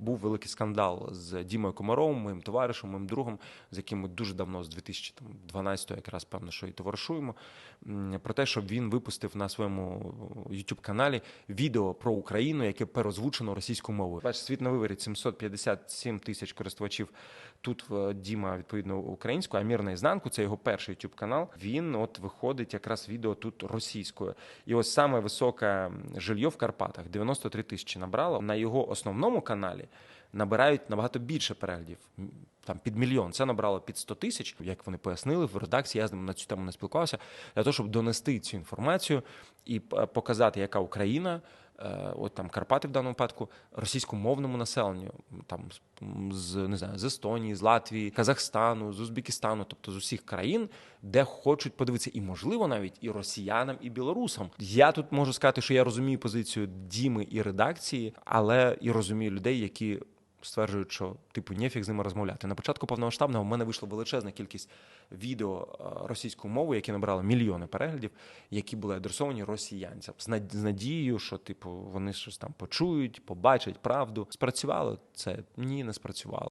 Був великий скандал з Дімою Комаровим, моїм товаришем, моїм другом, з яким ми дуже давно, з 2012 якраз певно, що і товаришуємо. Про те, що він випустив на своєму youtube каналі відео про Україну, яке переозвучено російською мовою. Бачиш, світ на виворі 757 тисяч користувачів. Тут в Діма відповідно українською, а мір наізнанку це його перший youtube канал. Він от виходить якраз відео тут російською. І ось саме високе жилье в Карпатах 93 тисячі набрало. На його основному каналі набирають набагато більше переглядів. Там під мільйон. Це набрало під 100 тисяч. Як вони пояснили в редакції, я з ними на цю тему не спілкувався. Для того, щоб донести цю інформацію і показати, яка Україна, е, от там Карпати в даному випадку, російськомовному населенню, там з не знаю, з Естонії, з Латвії, Казахстану, з Узбекистану, тобто з усіх країн, де хочуть подивитися, і можливо навіть і росіянам, і білорусам. Я тут можу сказати, що я розумію позицію Діми і редакції, але і розумію людей, які. Стверджують, що типу нефіг з ними розмовляти. На початку повномасштабного в мене вийшла величезна кількість відео е, російською мовою, які набрали мільйони переглядів, які були адресовані росіянцям з над- з надією, що типу вони щось там почують, побачать правду. Спрацювало це ні, не спрацювало.